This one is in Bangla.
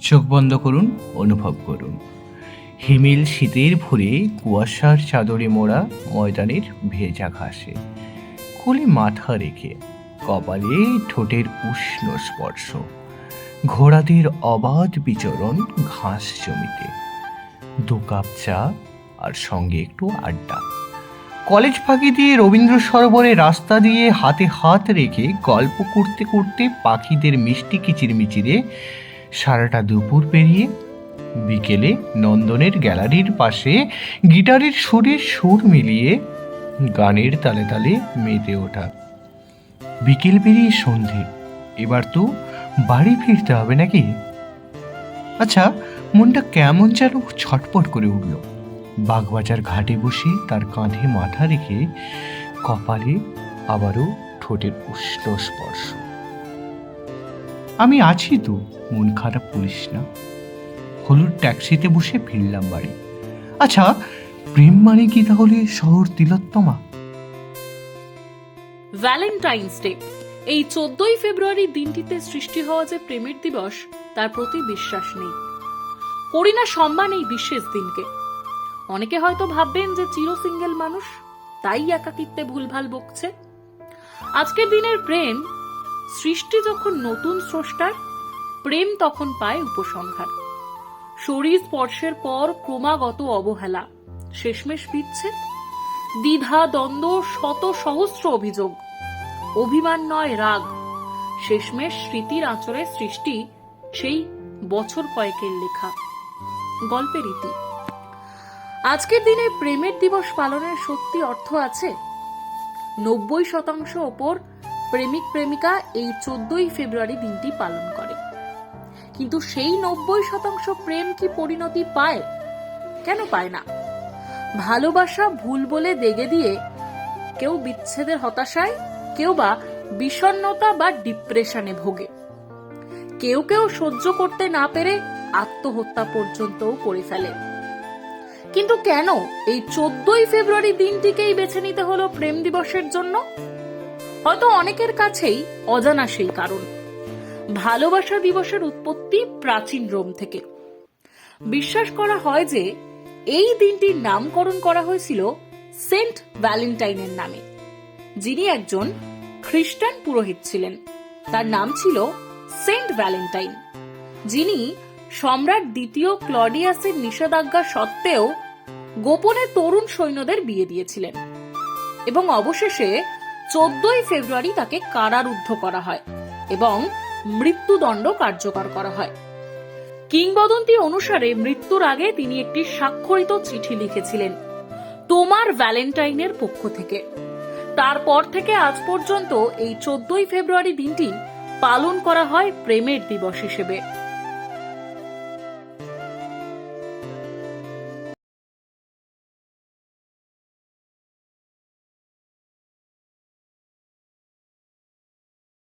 চোখ বন্ধ করুন, অনুভব করুন। হিমেল শীতের ভোরে কুয়াশার চাদরে মোড়া ময়দানের ভেজা ঘাসে। কোলে মাথা রেখে কপালে ঠোঁটের উষ্ণ স্পর্শ। ঘোড়াদের অবাধ বিচরণ ঘাস জমিতে। দু কাপ চা আর সঙ্গে একটু আড্ডা। কলেজ ফাঁকি দিয়ে রবীন্দ্র সরোবরে রাস্তা দিয়ে হাতে হাত রেখে গল্প করতে করতে পাখিদের মিষ্টি কিচিরমিচিরে সারাটা দুপুর পেরিয়ে বিকেলে নন্দনের গ্যালারির পাশে গিটারের সুরে সুর মিলিয়ে গানের তালে তালে মেতে ওঠা। বিকেল পেরিয়ে সন্ধে, এবার তো বাড়ি ফিরতে হবে নাকি? আচ্ছা মনটা কেমন যেন ছটপট করে উঠল। বাগবাজার ঘাটে বসে তার কাঁধে মাথা রেখে কপালে আবারও ঠোঁটের উষ্ণ স্পর্শ। আমি আছি তো, মন খারাপ করিস না। হলুদ ট্যাক্সিতে বসে ফিরলাম বাড়ি। আচ্ছা প্রেম মানে কি তাহলে শহর তিলোত্তমা? ভ্যালেন্টাইন্স ডে এই চোদ্দই ফেব্রুয়ারি দিনটিতে সৃষ্টি হওয়া যে প্রেমের দিবস, তার প্রতি বিশ্বাস নেই। করি না সম্মান এই বিশেষ দিনকে। অনেকে হয়তো ভাববেন যে চির সিঙ্গেল মানুষ, তাই একাকিত্বে ভুলভাল বকছে। আজকের দিনের প্রেম সৃষ্টি যখন নতুন স্রষ্টার, প্রেম তখন পায় উপসংহার। শরীর স্পর্শের পর ক্রমাগত অবহেলা, শেষমেশ বিচ্ছেদ, দ্বিধা, দ্বন্দ্ব, শত সহস্র অভিযোগ, অভিমান নয়, রাগ। শেষমেশ স্মৃতির আঁচড়ে সৃষ্টি সেই বছর কয়েকের লেখা। গল্পের ইতি আজকের দিনে প্রেমের দিবস পালনের সত্যি অর্থ আছে নব্বই শতাংশ ওপর প্রেমিক প্রেমিকা এই চোদ্দই ফেব্রুয়ারি দিনটি পালন করে। কিন্তু সেই নব্বই শতাংশ প্রেম কি পরিণতি পায়? কেন পায় না? ভালোবাসা ভুল বলে দেগে দিয়ে কেউ বিচ্ছেদের হতাশায়, কেউ বা বিষণ্ণতা বা ডিপ্রেশনে ভোগে। কেউ কেউ সহ্য করতে না পেরে আত্মহত্যা পর্যন্তও করে ফেলে। কিন্তু কেন এই চোদ্দই ফেব্রুয়ারি দিনটিকেই বেছে নিতে হলো প্রেম দিবসের জন্য? হয়তো অনেকের কাছেই অজানা সেই কারণ। ভালোবাসা দিবসের উৎপত্তি প্রাচীন রোম থেকে। বিশ্বাস করা হয় যে, এই দিনটির নামকরণ করা হয়েছিল সেন্ট ভ্যালেন্টাইনের নামে, যিনি একজন খ্রিস্টান পুরোহিত ছিলেন। তার নাম ছিল সেন্ট ভ্যালেন্টাইন, যিনি সম্রাট দ্বিতীয় ক্লডিয়াসের নিষেধাজ্ঞা সত্ত্বেও গোপনে তরুণ সৈন্যদের বিয়ে দিয়েছিলেন। এবং অবশেষে চোদ্দই ফেব্রুয়ারি তাকে কারারুদ্ধ করা হয় এবং মৃত্যুদণ্ড কার্যকর করা হয়। কিংবদন্তি অনুসারে মৃত্যুর আগে তিনি একটি স্বাক্ষরিত চিঠি লিখেছিলেন, তোমার ভ্যালেন্টাইনের পক্ষ থেকে। তারপর থেকে আজ পর্যন্ত এই চোদ্দই ফেব্রুয়ারি দিনটি পালন করা হয় প্রেমের দিবস হিসেবে।